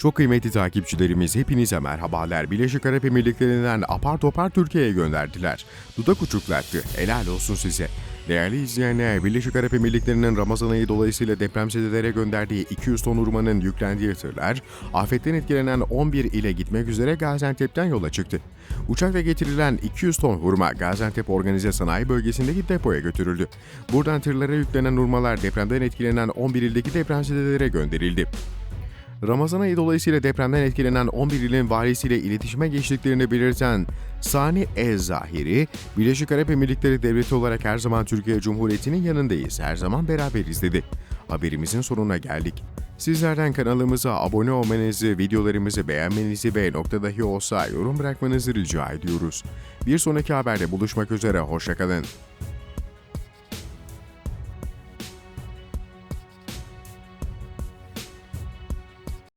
Çok kıymetli takipçilerimiz hepinize merhabalar. Birleşik Arap Emirlikleri'nden apar topar Türkiye'ye gönderdiler. Dudak uçuklattı. Helal olsun size. Değerli izleyenler, Birleşik Arap Emirlikleri'nin Ramazan ayı dolayısıyla depremzedelere gönderdiği 200 ton hurmanın yüklendiği tırlar, afetten etkilenen 11 ile gitmek üzere Gaziantep'ten yola çıktı. Uçakla getirilen 200 ton hurma Gaziantep Organize Sanayi Bölgesi'ndeki depoya götürüldü. Buradan tırlara yüklenen hurmalar depremden etkilenen 11 ildeki depremzedelere gönderildi. Ramazan ayı dolayısıyla depremden etkilenen 11 ilin valisiyle iletişime geçtiklerini belirten Sani Ez-Zahiri, Birleşik Arap Emirlikleri Devleti olarak her zaman Türkiye Cumhuriyeti'nin yanındayız, her zaman beraberiz dedi. Haberimizin sonuna geldik. Sizlerden kanalımıza abone olmanızı, videolarımızı beğenmenizi ve nokta dahi olsa yorum bırakmanızı rica ediyoruz. Bir sonraki haberde buluşmak üzere, hoşçakalın.